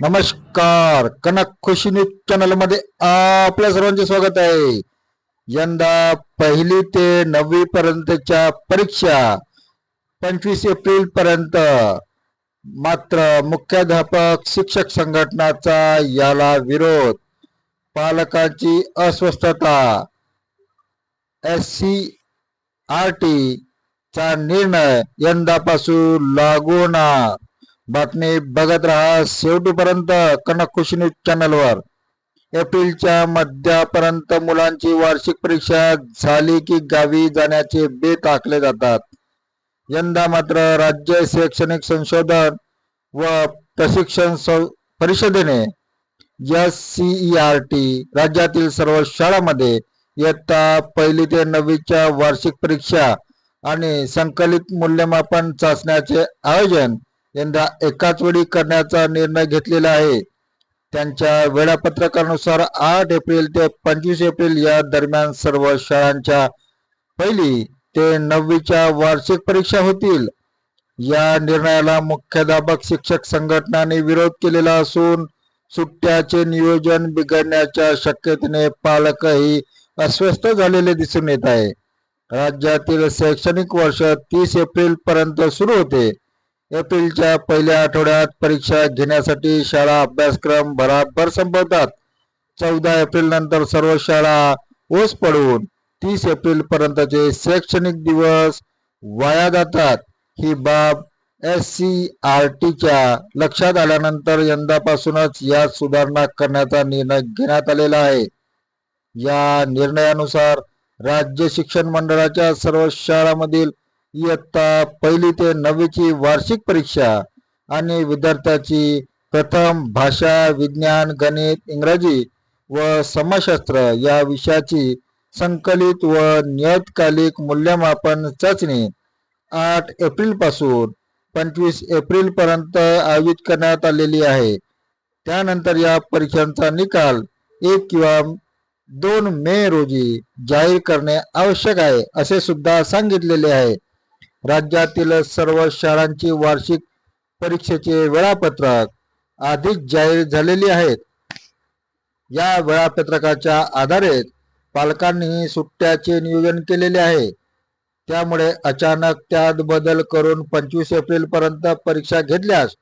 नमस्कार. कनक खुशी न्यूज चॅनलमध्ये आपल्या सर्वांचे स्वागत आहे. यंदा पहिली ते नववी पर्यंतच्या परीक्षा पंचवीस एप्रिल पर्यंत. मात्र मुख्याध्यापक शिक्षक संघटनाचा याला विरोध. पालकांची अस्वस्थता. एस सी आर टी चा निर्णय यंदापासून लागू होणार. बातमी बघत राहा. शेवटीपर्यंत कनक खुशी न्यूज चॅनलवर. एप्रिलच्या मध्यापर्यंत मुलांची वार्षिक परीक्षा झाली की गावी जाण्याचे बेत आखले जातात. यंदा मात्र राज्य शैक्षणिक संशोधन व प्रशिक्षण परिषदेने एस सी आर टी राज्यातील सर्व शाळांमध्ये इयत्ता पहिली ते नववीच्या वार्षिक परीक्षा आणि संकलित मूल्यमापन चाचण्याचे आयोजन यंदा एकाच वेळी करण्याचा निर्णय घेतलेला आहे. त्यांच्या वेळापत्रकानुसार आठ एप्रिल ते पंचवीस एप्रिल या दरम्यान सर्व शाळांच्या पहिली ते नववीच्या वार्षिक परीक्षा होतील. या निर्णयाला मुख्याध्यापक शिक्षक संघटनांनी विरोध केलेला असून सुट्ट्याचे नियोजन बिघडण्याच्या शक्यतेने पालकही अस्वस्थ झालेले दिसून येत आहे. राज्यातील शैक्षणिक वर्ष तीस एप्रिल पर्यंत सुरू होते. एप्रिलच्या पहिल्या आठवड्यात परीक्षा घेण्यासाठी शाळा अभ्यासक्रम भराभर संपवतात. चौदा एप्रिल नंतर सर्व शाळा ओस पडून तीस एप्रिल पर्यंतचे शैक्षणिक दिवस वाया जातात. ही बाब एस सी आर टीच्या लक्षात आल्यानंतर यंदापासूनच यात सुधारणा करण्याचा निर्णय घेण्यात आलेला आहे. या निर्णयानुसार राज्य शिक्षण मंडळाच्या सर्व शाळांमधील इयत्ता पहिली ते नववीची वार्षिक परीक्षा आणि विद्यार्थ्याची प्रथम भाषा विज्ञान गणित इंग्रजी व समाजशास्त्र या विषयाची संकलित व नियतकालिक मूल्यमापन चाचणी आठ एप्रिलपासून पंचवीस एप्रिलपर्यंत आयोजित करण्यात आलेली आहे. त्यानंतर या परीक्षांचा निकाल एक किंवा दोन मे रोजी जाहीर करणे आवश्यक आहे असे सुद्धा सांगितलेले आहे. राज्यातील सर्व शाळांची वार्षिक परीक्षेचे वेळापत्रक आधीच जाहीर झालेली आहेत. या वेळापत्रकाच्या आधारे पालकांनी सुट्ट्याचे नियोजन केलेले आहे. त्यामुळे अचानक त्यात बदल करून पंचवीस एप्रिल पर्यंत परीक्षा घेतल्यास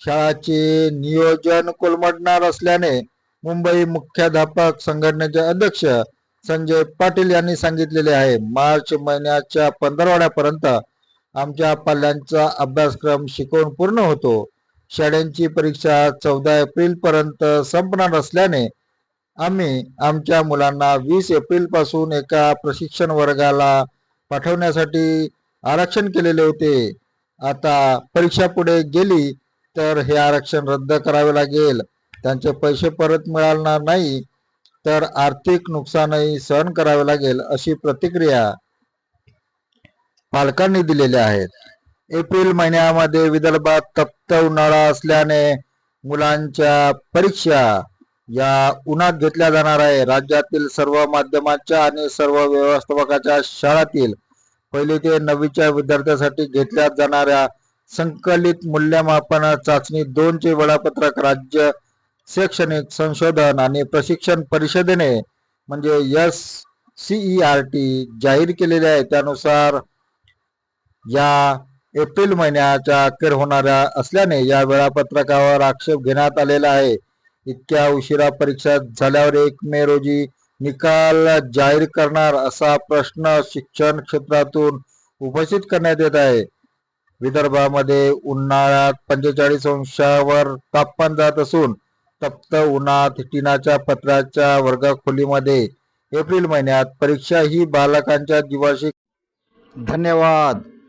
शाळाचे नियोजन कोलमडणार असल्याने मुंबई मुख्याध्यापक संघटनेचे अध्यक्ष संजय पाटील यांनी सांगितलेले आहे. मार्च महिन्याच्या पंधरवड्यापर्यंत आमच्या पाल्यांचा अभ्यासक्रम शिकवून पूर्ण होतो. शाळेंची परीक्षा चौदा एप्रिल पर्यंत संपणार असल्याने आम्ही आमच्या मुलांना वीस एप्रिलपासून एका प्रशिक्षण वर्गाला पाठवण्यासाठी आरक्षण केलेले होते. आता परीक्षा पुढे गेली तर हे आरक्षण रद्द करावे लागेल. त्यांचे पैसे परत मिळणार नाही तर आर्थिक नुकसानही सहन करावे लागेल अशी प्रतिक्रिया पालकांनी दिलेले आहेत. एप्रिल महिन्यामध्ये विदर्भात तप्त उन्हाळा असल्याने मुलांच्या परीक्षा या उन्हात घेतल्या जाणार आहे. राज्यातील सर्व माध्यमांच्या आणि सर्व व्यवस्थापकाच्या शाळातील पहिली ते नववीच्या विद्यार्थ्यांसाठी घेतल्या जाणाऱ्या संकलित मूल्यमापन चाचणी दोनचे वेळापत्रक राज्य शैक्षणिक संशोधन आणि प्रशिक्षण परिषदेने म्हणजे एस सीई आर टी जाहीर केलेले आहे. त्यानुसार या एप्रिल महिन्याच्या अखेर होणाऱ्या असल्याने या वेळापत्रकावर आक्षेप घेण्यात आलेला आहे. इतक्या उशिरा परीक्षा झाल्यावर एक मे रोजी निकाल जाहीर करणार असा प्रश्न शिक्षण क्षेत्रातून उपस्थित करण्यात येत आहे. विदर्भामध्ये उन्हाळ्यात पंचेचाळीस अंशावर तापमान जात असून तप्त उन्हात टिनाच्या पत्राच्या वर्गखोलीमध्ये एप्रिल महिन्यात परीक्षा ही बालकांच्या जीवाशी धन्यवाद.